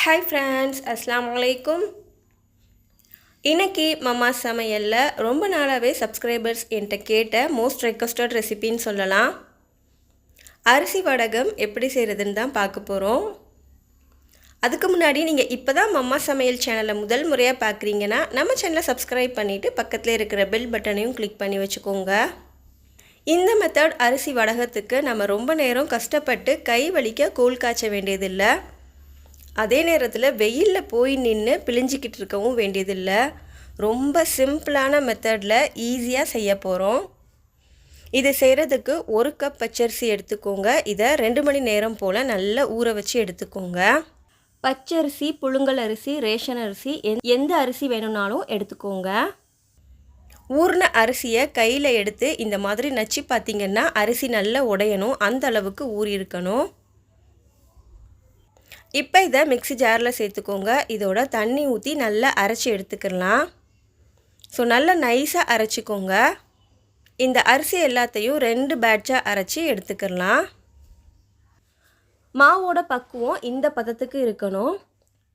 Hi friends அஸ்லாம் வலைக்கும் இன்றைக்கி மம்மா சமையலில் ரொம்ப நாளாகவே சப்ஸ்கிரைபர்ஸ் என்கிட்ட கேட்ட மோஸ்ட் ரெக்வஸ்டட் ரெசிபின்னு சொல்லலாம். அரிசி வடகம் எப்படி செய்கிறதுன்னு தான் பார்க்க போகிறோம் அதுக்கு முன்னாடி நீங்கள் இப்போ தான் மம்மா சமையல் சேனலை முதல் முறையாக பார்க்குறீங்கன்னா நம்ம சேனலை சப்ஸ்கிரைப் பண்ணிவிட்டு பக்கத்தில் இருக்கிற பெல் பட்டனையும் கிளிக் பண்ணி வச்சுக்கோங்க. இந்த மெத்தட் அரிசி வடகத்துக்கு நம்ம ரொம்ப நேரம் கஷ்டப்பட்டு கை வலிக்க கூழ் காய்ச்ச வேண்டியதில்லை. அதே நேரத்தில் வெயிலில் போய் நின்று பிழிஞ்சிக்கிட்டு இருக்கவும் வேண்டியதில்லை. ரொம்ப சிம்பிளான மெத்தடில் ஈஸியாக செய்ய போகிறோம் இதை செய்கிறதுக்கு ஒரு கப் பச்சரிசி எடுத்துக்கோங்க. இதை ரெண்டு மணி நேரம் போல் நல்லா ஊற வச்சு எடுத்துக்கோங்க. பச்சரிசி புழுங்கல் அரிசி ரேஷன் அரிசி எந் எந்த அரிசி வேணும்னாலும் எடுத்துக்கோங்க. ஊர்ன அரிசியை கையில் எடுத்து இந்த மாதிரி நச்சு பார்த்தீங்கன்னா அரிசி நல்லா உடையணும். அந்த அளவுக்கு ஊறி இருக்கணும். இப்போ இதை மிக்ஸி ஜாரில் சேர்த்துக்கோங்க. இதோட தண்ணி ஊற்றி நல்லா அரைச்சி எடுத்துக்கலாம். ஸோ நல்லா நைஸாக அரைச்சிக்கோங்க. இந்த அரிசி எல்லாத்தையும் ரெண்டு பேட்சாக அரைச்சி எடுத்துக்கலாம். மாவோட பக்குவம் இந்த பதத்துக்கு இருக்கணும்.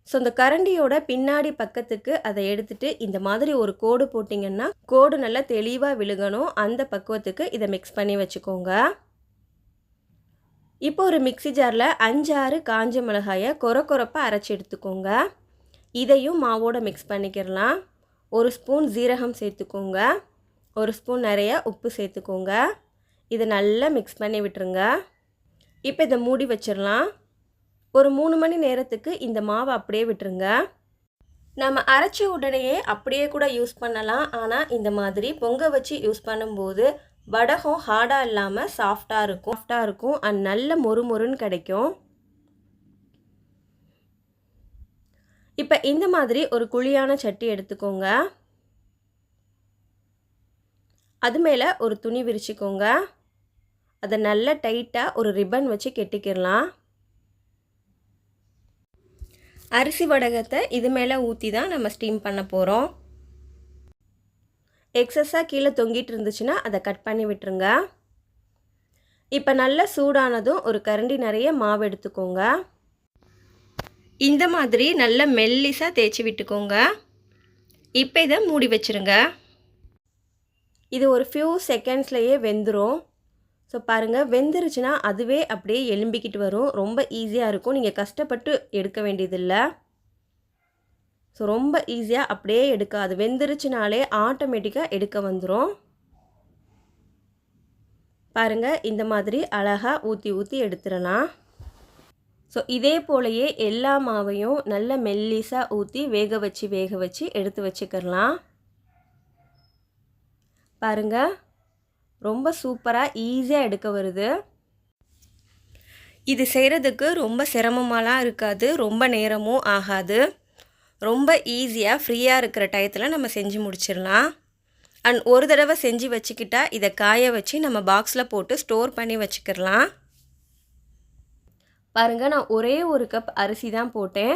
ஸோ இந்த கரண்டியோட பின்னாடி பக்கத்துக்கு அதை எடுத்துட்டு இந்த மாதிரி ஒரு கோடு போட்டிங்கன்னா கோடு நல்லா தெளிவாக விழுகணும். அந்த பக்குவத்துக்கு இதை மிக்ஸ் பண்ணி வச்சுக்கோங்க. இப்போ ஒரு மிக்ஸி ஜாரில் அஞ்சாறு காஞ்ச மிளகாயை கொர கொரப்பாக அரைச்சி எடுத்துக்கோங்க. இதையும் மாவோடு மிக்ஸ் பண்ணிக்கிறலாம் ஒரு ஸ்பூன் ஜீரகம் சேர்த்துக்கோங்க. ஒரு ஸ்பூன் நிறைய உப்பு சேர்த்துக்கோங்க. இதை நல்லா மிக்ஸ் பண்ணி விட்டுருங்க. இப்போ இதை மூடி வச்சிடலாம். ஒரு மூணு மணி நேரத்துக்கு இந்த மாவை அப்படியே விட்டுருங்க. நம்ம அரைச்ச உடனேயே அப்படியே கூட யூஸ் பண்ணலாம். ஆனால் இந்த மாதிரி பொங்க வச்சு யூஸ் பண்ணும்போது வடகம் ஹார்டாக இல்லாமல் சாஃப்டாக இருக்கும். சாஃப்டாக இருக்கும். அண்ட் நல்ல மொறு மொறுன்னு கிடைக்கும். இப்போ இந்த மாதிரி ஒரு குழியான சட்டி எடுத்துக்கோங்க. அது மேலே ஒரு துணி விரிச்சிக்கோங்க. அதை நல்லா டைட்டாக ஒரு ரிப்பன் வச்சு கெட்டிக்கிடலாம். அரிசி வடகத்தை இது மேலே ஊற்றி தான் நம்ம ஸ்டீம் பண்ண போகிறோம் எக்ஸஸாக கீழே தொங்கிட்டு இருந்துச்சுன்னா அதை கட் பண்ணி விட்டுருங்க. இப்போ நல்லா சூடானதும் ஒரு கரண்டி நிறைய மாவு எடுத்துக்கோங்க. இந்த மாதிரி நல்ல மெல்லிஸாக தேய்ச்சி விட்டுக்கோங்க. இப்போ இதை மூடி வச்சுருங்க. இது ஒரு ஃபியூ செகண்ட்ஸ்லேயே வெந்துடும் ஸோ பாருங்கள் வெந்துருச்சுன்னா அதுவே அப்படியே எலும்பிக்கிட்டு வரும். ரொம்ப ஈஸியாக இருக்கும். நீங்கள் கஷ்டப்பட்டு எடுக்க வேண்டியதில்லை. ஸோ ரொம்ப ஈஸியாக அப்படியே எடுக்காது. வெந்துருச்சுனாலே ஆட்டோமேட்டிக்காக எடுக்க வந்துடும் பாருங்கள் இந்த மாதிரி அழகாக ஊற்றி ஊற்றி எடுத்துடலாம். ஸோ இதே போலையே எல்லா மாவையும் நல்ல மெல்லிஸாக ஊற்றி வேக வச்சு வேக வச்சு எடுத்து வச்சுக்கிடலாம் பாருங்கள் ரொம்ப சூப்பராக ஈஸியாக எடுக்க வருது. இது செய்கிறதுக்கு ரொம்ப சிரமமாலாம் இருக்காது. ரொம்ப நேரமும் ஆகாது. ரொம்ப ஈஸியாக ஃப்ரீயாக இருக்கிற டயத்தில் நம்ம செஞ்சு முடிச்சிடலாம். அண்ட் ஒரு தடவை செஞ்சு வச்சுக்கிட்டா இதை காய வச்சு நம்ம பாக்ஸில் போட்டு ஸ்டோர் பண்ணி வச்சுக்கிடலாம். பாருங்கள் நான் ஒரே ஒரு கப் அரிசி தான் போட்டேன்.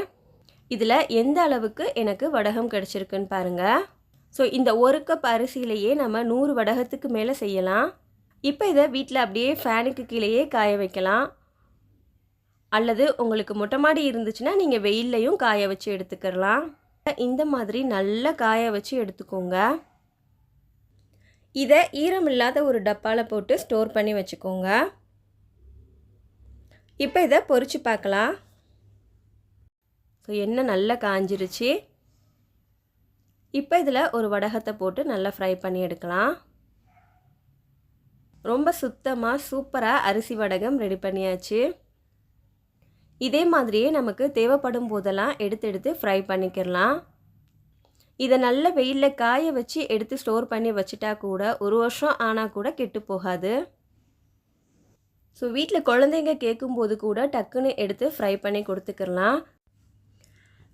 இதில் எந்த அளவுக்கு எனக்கு வடகம் கிடச்சிருக்குன்னு பாருங்கள் ஸோ இந்த ஒரு கப் அரிசியிலையே நம்ம நூறு வடகத்துக்கு மேலே செய்யலாம். இப்போ இதை வீட்டில் அப்படியே ஃபேனுக்கு கீழேயே காய வைக்கலாம். அல்லது உங்களுக்கு மொட்டை மாடி இருந்துச்சுன்னா நீங்கள் வெயில்லையும் காய வச்சு எடுத்துக்கலாம். இந்த மாதிரி நல்லா காய வச்சு எடுத்துக்கோங்க. இதை ஈரமில்லாத ஒரு டப்பாவில் போட்டு ஸ்டோர் பண்ணி வச்சுக்கோங்க. இப்போ இதை பொறிச்சு பார்க்கலாம் ஸோ எண்ணெய் நல்லா காஞ்சிருச்சு. இப்போ இதில் ஒரு வடகத்தை போட்டு நல்லா ஃப்ரை பண்ணி எடுக்கலாம். ரொம்ப சுத்தமாக சூப்பராக அரிசி வடகம் ரெடி பண்ணியாச்சு. இதே மாதிரியே நமக்கு தேவைப்படும் போதெல்லாம் எடுத்து எடுத்து ஃப்ரை பண்ணிக்கிடலாம். இதை நல்ல வெயிலில் காய வச்சு எடுத்து ஸ்டோர் பண்ணி வச்சுட்டா கூட ஒரு வருஷம் ஆனால் கூட கெட்டு போகாது. ஸோ வீட்டில் குழந்தைங்க கேட்கும்போது கூட டக்குன்னு எடுத்து ஃப்ரை பண்ணி கொடுத்துக்கிடலாம்.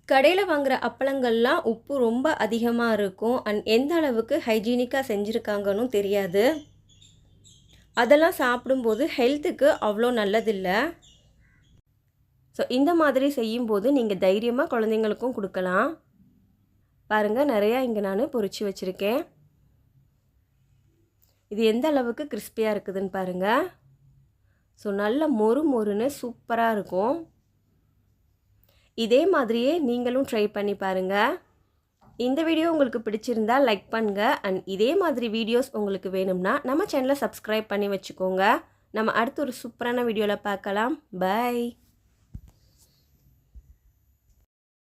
கடையில் வாங்குகிற அப்பளங்கள்லாம் உப்பு ரொம்ப அதிகமாக இருக்கும். அண்ட் எந்த அளவுக்கு ஹைஜீனிக்காக செஞ்சுருக்காங்கன்னு தெரியாது. அதெல்லாம் சாப்பிடும்போது ஹெல்த்துக்கு அவ்வளோ நல்லதில்லை. ஸோ இந்த மாதிரி செய்யும்போது நீங்கள் தைரியமாக குழந்தைங்களுக்கும் கொடுக்கலாம். பாருங்கள் நிறையா இங்கே நான் பொறிச்சு வச்சுருக்கேன். இது எந்த அளவுக்கு கிறிஸ்பியாக இருக்குதுன்னு பாருங்கள் ஸோ நல்ல மொறு மொறுன்னு சூப்பராக இருக்கும். இதே மாதிரியே நீங்களும் ட்ரை பண்ணி பாருங்கள் இந்த வீடியோ உங்களுக்கு பிடிச்சிருந்தா லைக் பண்ணுங்கள் அண்ட் இதே மாதிரி வீடியோஸ் உங்களுக்கு வேணும்னா நம்ம சேனலை சப்ஸ்கிரைப் பண்ணி வச்சுக்கோங்க. நம்ம அடுத்து ஒரு சூப்பரான வீடியோவில் பார்க்கலாம். பை